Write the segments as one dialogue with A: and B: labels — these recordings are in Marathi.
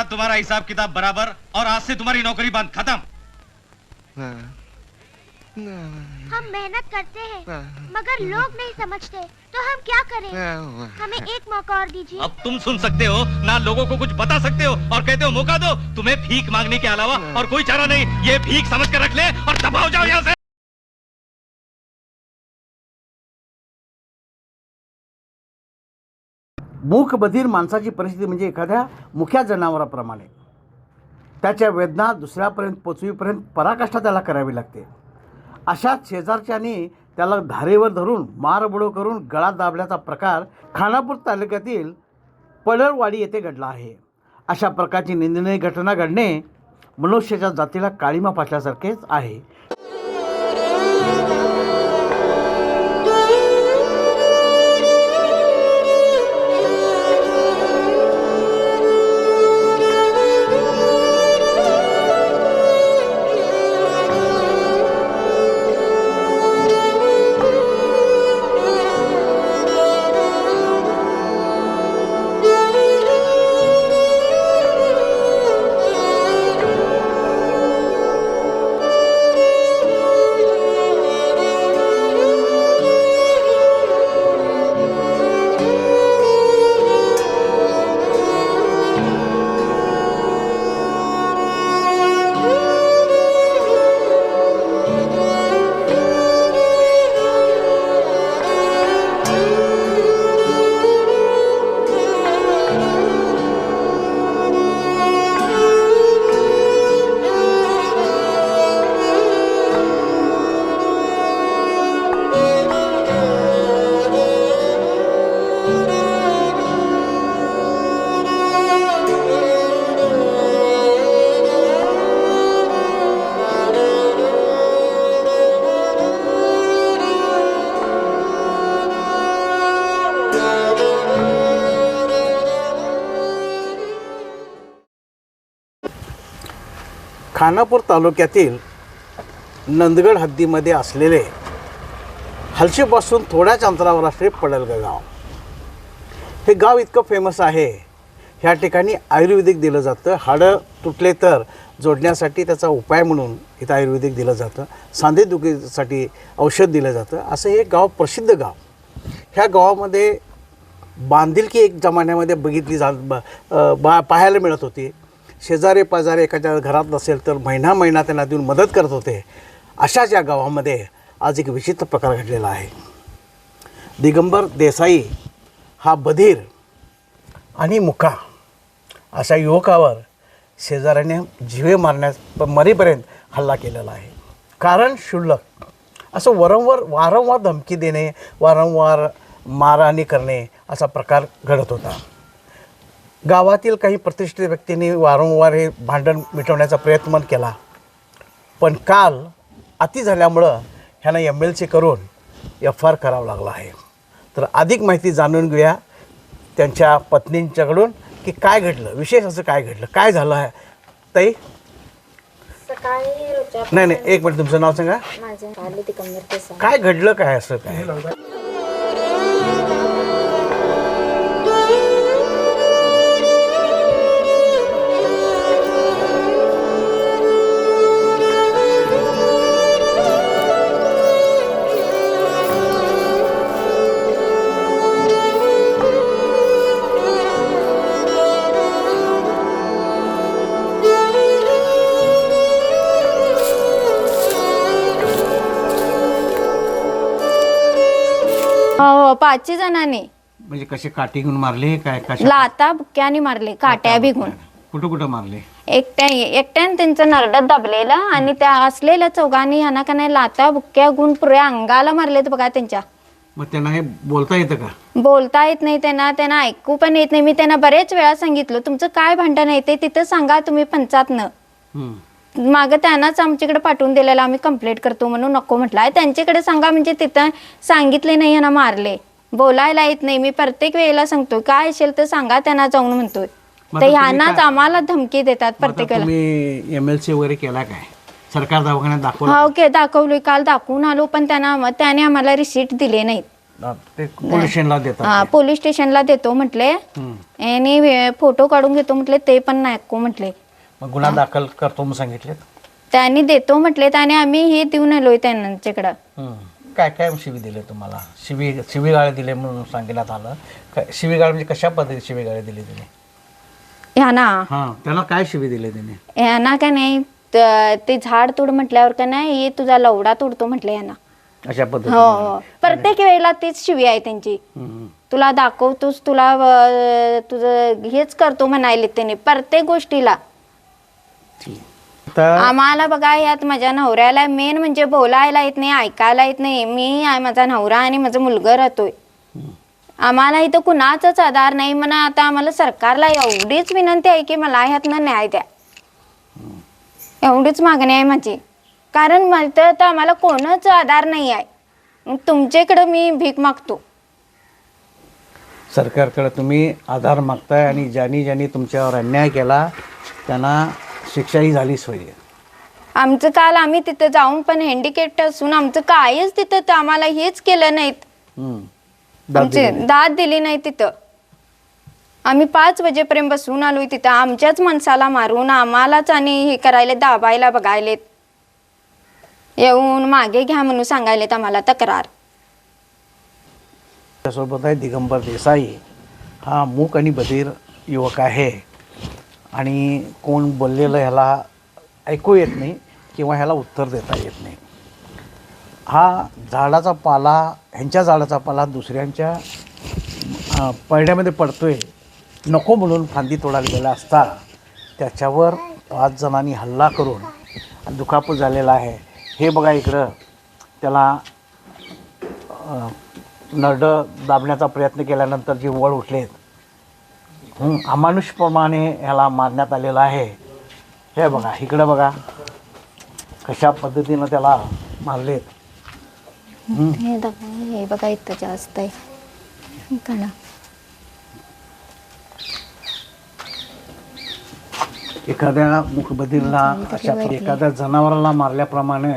A: गया तुम्हारा हिसाब किताब बराबर और आज से तुम्हारी नौकरी बंद खत्म।
B: हम मेहनत करते हैं मगर लोग नहीं समझते तो हम क्या करें? हमें एक मौका और दीजिए।
A: अब तुम सुन सकते हो ना लोगों को कुछ बता सकते हो और कहते हो मौका दो। तुम्हें भीख मांगने के अलावा और कोई चारा नहीं ये भीख समझ कर रख ले और दबाओ जाओ यहाँ से।
C: मूकबधीर माणसाची परिस्थिती म्हणजे एखाद्या मुख्या जनावराप्रमाणे. त्याच्या वेदना दुसऱ्यापर्यंत पोचवीपर्यंत पराकाष्ठा त्याला करावी लागते. अशाच शेजारच्याने त्याला धारेवर धरून मारबुडो करून गळा दाबल्याचा प्रकार खानापूर तालुक्यातील पडळवाडी येथे घडला आहे. अशा प्रकारची निंदनीय घटना घडणे मनुष्याच्या जातीला काळीमा पाचल्यासारखेच आहे. खानापूर तालुक्यातील नंदगड हद्दीमध्ये असलेले हलशीपासून थोड्याच अंतरावर असले पडलगड गाव. हे गाव इतकं फेमस आहे. ह्या ठिकाणी आयुर्वेदिक दिलं जातं. हाडं तुटले तर जोडण्यासाठी त्याचा उपाय म्हणून इथं आयुर्वेदिक दिलं जातं. सांधेदुखीसाठी औषध दिलं जातं. असं हे गाव प्रसिद्ध गाव. ह्या गावामध्ये बांधिलकी एक जमान्यामध्ये बघितली जा ब बा पाहायला मिळत होती. शेजारे पाजारे एखाद्या घरात नसेल तर महिना महिना त्यांना देऊन मदत करत होते. अशाच या गावामध्ये आज एक विचित्र प्रकार घडलेला आहे. दिगंबर देसाई हा बधीर आणि मुका अशा युवकावर शेजाऱ्याने जिवे मारण्यास मरेपर्यंत हल्ला केलेला आहे. कारण क्षुल्लक असं वारंवार वारंवार धमकी देणे वारंवार मारहाणी करणे असा प्रकार घडत होता. गावातील काही प्रतिष्ठित व्यक्तींनी वारंवार हे भांडण मिटवण्याचा प्रयत्न केला. पण काल अति झाल्यामुळं ह्यांना एम एल सी करून एफ आर करावं लागला आहे. तर अधिक माहिती जाणून घेऊया त्यांच्या पत्नींच्याकडून की काय घडलं विशेष असं काय घडलं काय झालं आहे? ताई? नाही नाही एक मिनिट तुमचं नाव सांगा. काय घडलं काय असं काय?
D: पाचही जणांनी.
C: म्हणजे कसे काठी घेऊन मारले काय कशा
D: लाता बुक्याने मारले काट्या बिघून
C: कुठं कुठं मारले?
D: एकट्या एकट्याने त्यांचं नरडत दाबलेलं आणि त्या असलेल्या चौघांनी ह्यांना का नाही लाता बुक्या गुण पुऱ्या अंगाला मारलेत बघा त्यांच्या.
C: मग त्यांना हे बोलता येतं का?
D: बोलता येत नाही त्यांना त्यांना ऐकू पण येत नाही. मी त्यांना बरेच वेळा सांगितलं तुमचं काय भांडण आहे ते तिथं सांगा तुम्ही पंचातनं.
C: हम्म.
D: मागं त्यांनाच आमच्याकडे पाठवून दिलेलं आम्ही कंप्लेंट करतो म्हणून नको म्हटलं. त्यांच्याकडे सांगा म्हणजे तिथं सांगितले नाही यांना मारले. बोलायला येत नाही. मी प्रत्येक वेळेला सांगतो काय असेल तर सांगा त्यांना जाऊन म्हणतोय. तर ह्यांनाच आम्हाला धमकी देतात
C: मग आता
D: प्रत्येक वेळेला
C: तुम्ही एम एल सी वगैरे केला काय? सरकार दवाखान्यात दाखवला?
D: हा ओके दाखवलोय. काल दाखवून आलो पण त्यांना त्याने आम्हाला रिसीट दिले नाहीत.
C: ते पोलीस स्टेशनला देतात
D: हा पोलीस स्टेशनला देतो म्हटले.
C: हं.
D: आणि वे- फोटो काढून घेतो म्हटले ते पण नको म्हटले.
C: मग गुन्हा दाखल करतो म्हणून सांगितले
D: त्यांनी देतो म्हटलेत आणि आम्ही हे देऊन आलोय त्यांच्याकडं.
C: काय काय शिवी दिले तुम्हाला? शिवी शिवीगाळे दिले म्हणून सांगण्यात आलं. काय शिवीगाळ म्हणजे कशा पद्धतीने शिवीगाळे दिले तिने?
D: ह्याना?
C: हां त्याला काय शिवी दिले तिने?
D: ह्याना का नाही? त- ते झाड तोड म्हटल्यावर का नाही हे तुझा लवडा तोडतो म्हटले ह्याना.
C: अशा
D: हो
C: पद्धतीने
D: हो प्रत्येक वेळेला तीच शिवी आहे त्यांची.
C: हं.
D: तुला दाखवतोस तुला अं, तुझं हेच करतो म्हणायले त्याने प्रत्येक गोष्टीला. आम्हाला बघा यात माझ्या नवऱ्याला मेन म्हणजे बोलायला येत नाही ऐकायला येत नाही. मी आहे माझा नवरा आणि माझा मुलगा राहतोय. आम्हाला इथं कुणाचाच आधार नाही. म्हणा आता आम्हाला सरकारला एवढीच विनंती आहे की मला ह्यातनं न्याय द्या. एवढीच मागणी आहे माझी. कारण मला तर आम्हाला कोणच आधार नाही आहे. मग तुमच्याकडं मी भीक मागतो.
C: सरकारकडे तुम्ही आधार मागताय आणि ज्यांनी ज्यांनी तुमच्यावर अन्याय केला त्यांना शिक्षाही झालीच पाहिजे.
D: आमचं काल आम्ही तिथं जाऊन पण हँडिकेट असून आमचं कायच तिथं तर आम्हाला हेच केलं नाहीत.
C: दाद
D: आमचे
C: दिली.
D: दाद दिली नाही तिथं. आम्ही पाच वाजेपर्यंत बसून आलोय तिथं. आमच्याच माणसाला मारून आम्हालाच आणि हे करायले दाबायला बघायलेत. येऊन मागे घ्या म्हणून सांगायलेत आम्हाला तक्रार.
C: त्यासोबत आहे दिगंबर देसाई हा मूक आणि बधीर युवक आहे. आणि कोण बोललेलं ह्याला ऐकू येत नाही किंवा ह्याला उत्तर देता येत नाही. हा झाडाचा पाला ह्यांच्या झाडाचा पाला दुसऱ्यांच्या अं, पडतो आहे नको म्हणून फांदी तोडायला गेला असता त्याच्यावर पाच जणांनी हल्ला करून दुखापत झालेला आहे. हे बघा इकडं त्याला नरडं दाबण्याचा प्रयत्न केल्यानंतर जे वळ उठलेत अमानुषप्रमाणे ह्याला मारण्यात आलेलं आहे. हे बघा इकडं बघा. कशा पद्धतीनं त्याला मारलेत
D: हे. दाखवा, हे बघा इथं जास्त आहे. काढा.
C: एखाद्या मुखबधीरला अशा एखाद्या जनावराला मारल्याप्रमाणे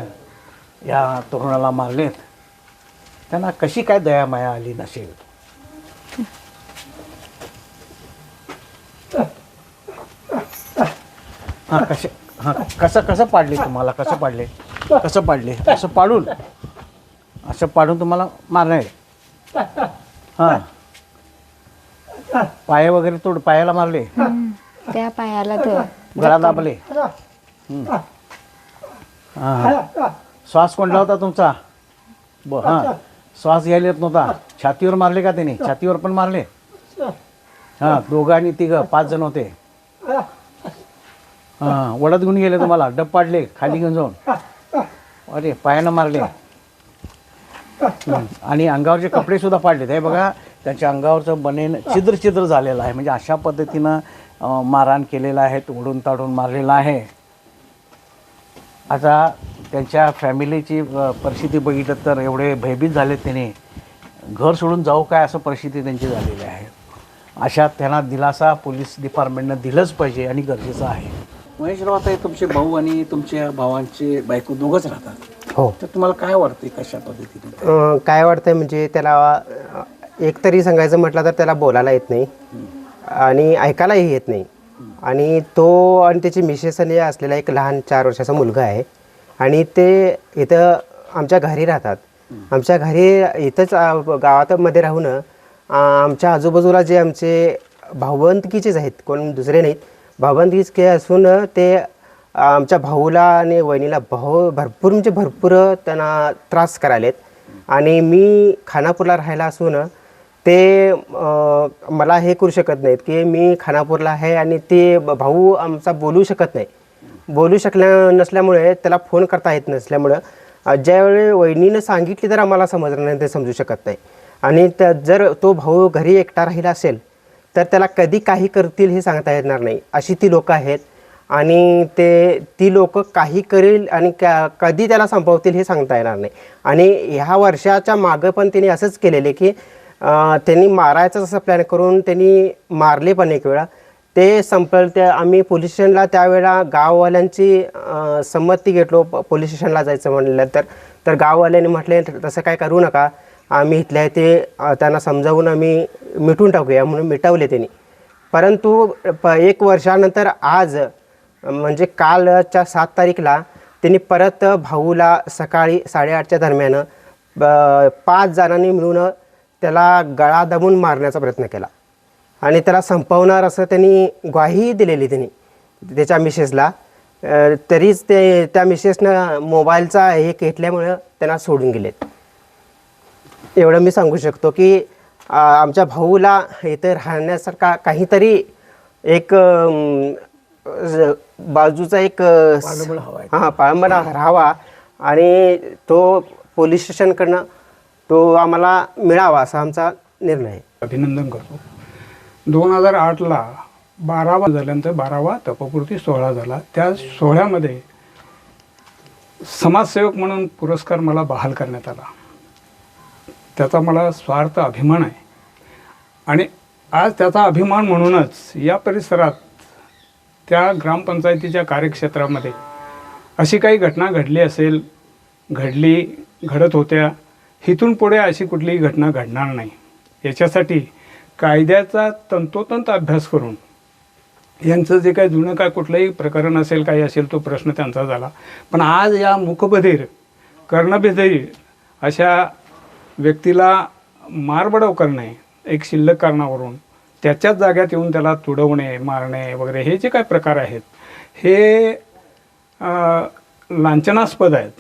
C: या तरुणाला मारलेत. त्यांना कशी काय दया माया आली नसेल? हां कसे हां कसं कसं पाडले तुम्हाला? कसं पाडले? कसं पाडले? असं पाडून? असं पाडून तुम्हाला मारणार हां. पाय वगैरे तोड पायाला मारले?
D: त्या पायाला धर
C: गळा दाबले. हां श्वास कोणला होता तुमचा? ब हां. श्वास घ्यायला येत नव्हता. छातीवर मारले का त्याने? छातीवर पण मारले? हां दोघं आणि तिघं पाच जण होते. हां वडत घेऊन गेले तुम्हाला. डब पाडले खाली घेऊन जाऊन. अरे पायानं मारले. आणि अंगावरचे कपडे सुद्धा पाडले हे बघा त्यांच्या अंगावरचं बनेन छिद्र छिद्र झालेलं आहे. म्हणजे अशा पद्धतीनं मारहाण केलेलं आहे ओढून ताडून मारलेलं आहे. आता त्यांच्या फॅमिलीची परिस्थिती बघितलं तर एवढे भयभीत झालेत त्याने. घर सोडून जाऊ काय असं परिस्थिती त्यांची झालेली आहे. अशा त्यांना दिलासा पोलीस डिपार्टमेंटनं दिलंच पाहिजे आणि गरजेचं आहे. महेशराव आता हे तुमचे भाऊ आणि तुमच्या भावांचे बायको दोघंच राहतात.
E: हो.
C: तर तुम्हाला काय वाटते कशा पद्धतीने?
E: अं, काय वाटतंय म्हणजे त्याला अं, एक तरी सांगायचं म्हटलं तर त्याला बोलायला येत नाही. आणि ऐकायलाही येत नाही. आणि तो आणि त्याची मिसेसने असलेला एक लहान चार वर्षाचा मुलगा आहे. आणि ते इथं आमच्या घरी राहतात. आमच्या घरी इथंच अं, गावामध्ये राहून आमच्या आजूबाजूला जे आमचे भावंतकीचेच आहेत कोण दुसरे नाहीत भावंतकीचे असून ते आमच्या भाऊला आणि वहिनीला भाऊ भरपूर म्हणजे भरपूर त्यांना त्रास करायलेत. आणि मी खानापूरला राहायला असून ते मला हे करू शकत नाहीत की मी खानापूरला आहे आणि ते भाऊ आमचा बोलू शकत नाही. बोलू शकल्या नसल्यामुळे त्याला फोन करता येत नसल्यामुळं ज्यावेळी वहिनीनं सांगितली तर आम्हाला समजलं नाही ते समजू शकत नाही. आणि त्या जर तो भाऊ घरी एकटा राहिला असेल तर त्याला कधी काही करतील हे सांगता येणार नाही. अशी ती लोकं आहेत. आणि ते ती लोक काही करेल आणि का कधी त्याला संपवतील हे सांगता येणार नाही. आणि ह्या वर्षाच्या मागं पण त्यांनी असंच केलेले की त्यांनी मारायचं असं प्लॅन करून त्यांनी मारले पण एक वेळा. ते संपलं ते आम्ही पोलीस स्टेशनला त्यावेळेला गाववाल्यांची संमती घेतलो. पोलीस स्टेशनला जायचं म्हणलं तर तर गाववाल्यांनी म्हटले तसं काय करू नका. आम्ही इथल्या ते त्यांना समजावून आम्ही मिटून टाकूया म्हणून मिटवले त्यांनी. परंतु प एक वर्षानंतर आज म्हणजे कालच्या सात तारीखला त्यांनी परत भाऊला सकाळी साडेआठच्या दरम्यान ब- पाच जणांनी मिळून त्याला गळा दाबून मारण्याचा प्रयत्न केला. आणि त्याला संपवणार असं त्यांनी ग्वाही दिलेली त्यांनी त्याच्या मिसेसला. तरीच ते त्या मिसेसनं मोबाईलचा हे घेतल्यामुळं त्यांना सोडून गेलेत. एवढं मी सांगू शकतो की आमच्या भाऊला इथे राहण्यासारखा काहीतरी एक बाजूचा एक हां पाळंबा राहावा आणि तो पोलीस स्टेशनकडनं तो आम्हाला मिळावा असा आमचा निर्णय. आहे
F: अभिनंदन करतो. दोन हजार आठला बारावा झाल्यानंतर बारावा तपपूर्ती सोहळा झाला. त्या सोहळ्यामध्ये समाजसेवक म्हणून पुरस्कार मला बहाल करण्यात आला. त्याचा मला स्वार्थ अभिमान आहे. आणि आज त्याचा अभिमान म्हणूनच या परिसरात त्या ग्रामपंचायतीच्या कार्यक्षेत्रामध्ये अशी काही घटना घडली असेल घडली घडत होत्या इथून पुढे अशी कुठलीही घटना घडणार नाही. याच्यासाठी कायद्याचा तंतोतंत अभ्यास करून यांचं जे काही जुनं काय कुठलंही प्रकरण असेल काही असेल तो प्रश्न त्यांचा झाला. पण आज या मुखबधीर कर्णबेधीर अशा व्यक्तीला मारबडव करणे एक शिल्लक कारणावरून त्याच्याच जाग्यात येऊन त्याला तुडवणे मारणे वगैरे हे जे काय प्रकार आहेत हे लांछनास्पद आहेत.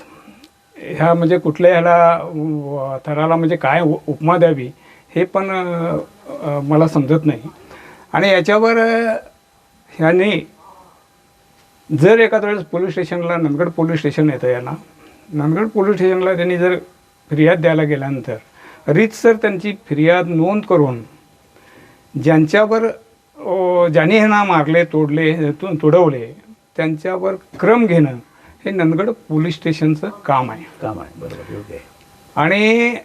F: ह्या म्हणजे कुठल्या ह्याला थराला म्हणजे काय उ- उपमा द्यावी हे पण मला समजत नाही. आणि याच्यावर ह्याने ह्यांनी जर एखाद्या वेळेस पोलीस स्टेशनला नंदगड पोलीस स्टेशन येतं यांना नंदगड पोलीस स्टेशनला त्यांनी जर फिर्याद द्यायला गेल्यानंतर रीतसर त्यांची फिर्याद नोंद करून ज्यांच्यावर ज्यांनी ह्यांना मारले तोडले तुडवले त्यांच्यावर क्रम घेणं हे नंदगड पोलीस स्टेशनचं काम आहे.
C: काम आहे. बरोबर. योग्य
F: आणि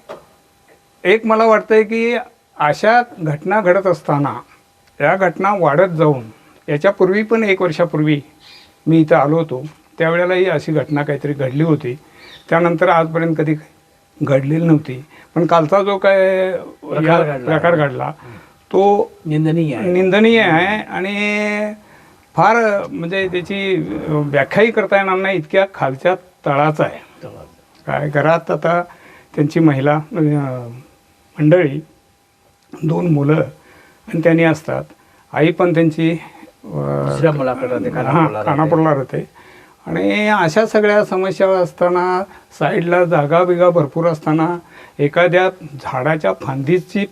F: एक मला वाटतंय की अशा घटना घडत असताना या घटना वाढत जाऊन याच्यापूर्वी पण एक वर्षापूर्वी मी इथं आलो होतो. त्यावेळेलाही अशी घटना काहीतरी घडली होती. त्यानंतर आजपर्यंत कधी घडलेली नव्हती. पण कालचा जो काय
C: प्रकार घडला.
F: तो
C: निंदनीय आहे.
F: निंदनीय आहे आणि फार म्हणजे त्याची व्याख्याही करता येणार नाही इतक्या खालच्या तळाचा आहे. काय घरात आता त्यांची महिला मंडळी दोन मुलं आणि त्यांनी असतात. आई पण त्यांची
C: मुलाकडे राहते,
F: आणि अशा सगळ्या समस्या असताना साईडला जागा बिगा भरपूर असताना एखाद्या झाडाच्या फांदीची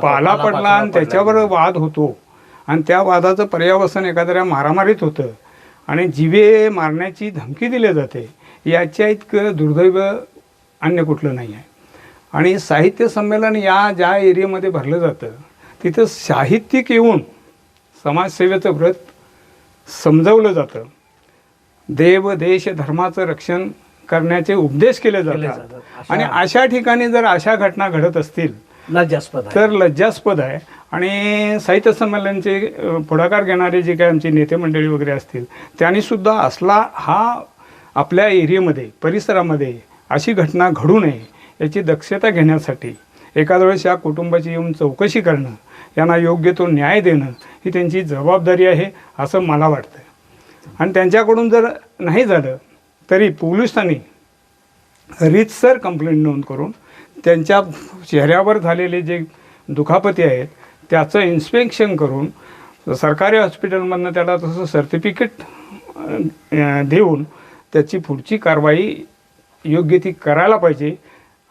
C: पाला-
F: पडला आणि त्याच्यावर वाद होतो. आणि त्या वादाचं पर्यावसन एखाद्या मारामारीत होतं. आणि जिवे मारण्याची धमकी दिली जाते. याच्या इतकं दुर्दैव अन्य कुठलं नाही आहे. आणि साहित्य संमेलन या ज्या एरियामध्ये भरलं जातं तिथं साहित्यिक येऊन समाजसेवेचं व्रत समजवलं जातं. देव देश धर्माचं रक्षण करण्याचे उपदेश केले जातात. आणि अशा ठिकाणी जर अशा घटना घडत असतील
C: लज्जास्पद
F: तर लज्जास्पद आहे. आणि साहित्य संमेलनचे पुढाकार घेणारे जे काही आमचे नेते मंडळी वगैरे असतील त्यांनी सुद्धा असला हा आपल्या एरियामध्ये परिसरामध्ये अशी घटना घडू नये याची दक्षता घेण्यासाठी एखाद्या वेळेस या कुटुंबाची येऊन चौकशी करणं यांना योग्य तो न्याय देणं ही त्यांची जबाबदारी आहे असं मला वाटतं आणि त्यांच्याकडून जर नाही झालं तरी पोलिसांनी रीतसर कंप्लेंट नोंद करून त्यांच्या चेहऱ्यावर झालेले जे दुखापती आहेत त्याचं इन्स्पेक्शन करून सरकारी हॉस्पिटलमधनं त्याला तसं सर्टिफिकेट देऊन त्याची पुढची कारवाई योग्य ती करायला पाहिजे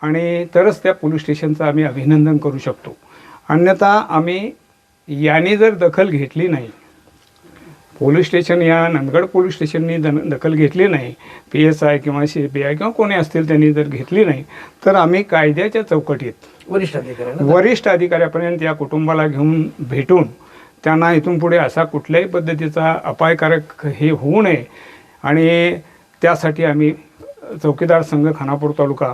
F: आणि तरच त्या पोलीस स्टेशनचं आम्ही अभिनंदन करू शकतो. अन्यथा आम्ही याने जर दखल घेतली नाही पोलीस स्टेशन या नंदगड पोलीस स्टेशननी दन दखल घेतली नाही. पी एस आय किंवा सी पी आय किंवा कोणी असतील त्यांनी जर घेतली नाही तर आम्ही कायद्याच्या चौकटीत
C: वरिष्ठ अधिकारी?
F: वरिष्ठ अधिकाऱ्यापर्यंत या कुटुंबाला घेऊन भेटून त्यांना इथून पुढे असा कुठल्याही पद्धतीचा अपायकारक हे होऊ नये. आणि त्यासाठी आम्ही चौकीदार संघ खानापूर तालुका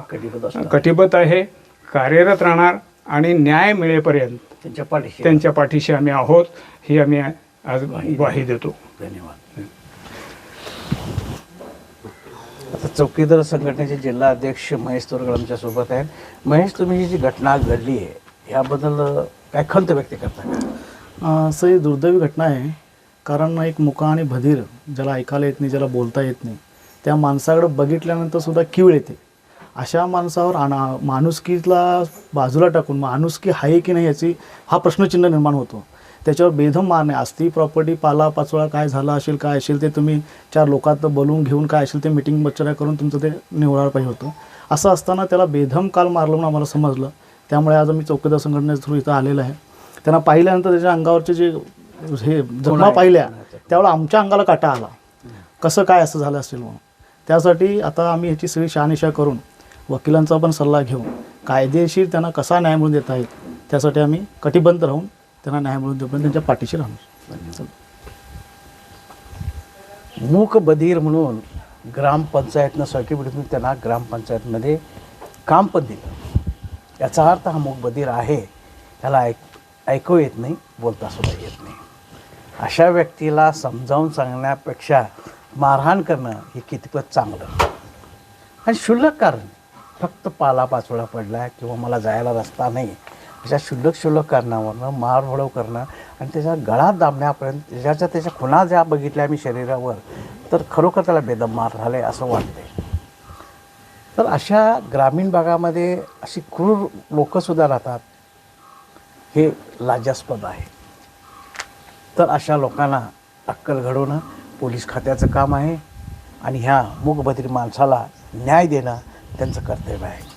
C: कटिबद्ध
F: आहे. कार्यरत राहणार आणि न्याय मिळेपर्यंत
C: त्यांच्या पाठीशी.
F: त्यांच्या पाठीशी आम्ही आहोत. ही आम्ही आज ग्वाही देतो.
C: धन्यवाद. चौकीदार संघटनेचे जिल्हा अध्यक्ष महेश तोरगड आमच्यासोबत आहेत. महेश तुम्ही ही जी घटना घडली आहे याबद्दल काय खंत व्यक्त करता
G: असं ही दुर्दैवी घटना आहे. कारण एक मुका आणि बधीर ज्याला ऐकायला येत नाही ज्याला बोलता येत नाही त्या माणसाकडे बघितल्यानंतर सुद्धा कीळ येते. अशा माणसावर आणा माणुसकीला बाजूला टाकून माणुसकी आहे की नाही याची हा प्रश्नचिन्ह निर्माण होतो. त्याच्यावर बेधम मारणे. असती प्रॉपर्टी पाला पाचोळा काय झाला असेल काय असेल ते तुम्ही चार लोकात बोलवून घेऊन काय असेल ते मिटिंग बच्चरा करून तुमचं ते निवडायला पाहिजे होतं. असं असताना त्याला बेधम काल मारलं म्हणून आम्हाला समजलं. त्यामुळे आज आम्ही चौकीदार संघटनेच्या थ्रू इथं आलेलं आहे. त्यांना पाहिल्यानंतर त्याच्या अंगावरचे जे हे जखमा पाहिल्या त्यावेळेला आमच्या अंगाला काटा आला. कसं काय असं झालं असेल म्हणून. त्यासाठी आता आम्ही ह्याची सगळी शहानिशा करून वकिलांचा पण सल्ला घेऊन कायदेशीर त्यांना कसा न्याय मिळवून देता येईल त्यासाठी आम्ही कटिबद्ध राहून त्यांना न्याय मिळवून देऊपर्यंत त्यांच्या पाठीशी राहणार
C: मूक बधीर म्हणून ग्रामपंचायतनं सर्टिफिकेट त्यांना ग्रामपंचायतमध्ये काम पण दिलं. याचा अर्थ हा मूक बधीर आहे त्याला ऐक ऐकू येत नाही बोलता सुद्धा येत नाही. अशा व्यक्तीला समजावून सांगण्यापेक्षा मारहाण करणं हे कितपत चांगलं? आणि क्षुल्लक कारण? फक्त पाला पाचोळा पडला किंवा मला जायला रस्ता नाही. अशा क्षुल्लक शुल्लक कारणावरनं मारवडव करणं आणि त्याच्या गळा दाबण्यापर्यंत त्याच्या त्याच्या खुणा ज्या बघितल्या मी शरीरावर तर खरोखर त्याला बेदम मार झाले असं वाटते तर अशा ग्रामीण भागामध्ये अशी क्रूर लोकंसुद्धा राहतात हे लाजास्पद आहे. तर अशा लोकांना अक्कल घडवणं पोलीस खात्याचं काम आहे आणि ह्या मूकबधीर माणसाला न्याय देणं त्यांचं कर्तव्य आहे.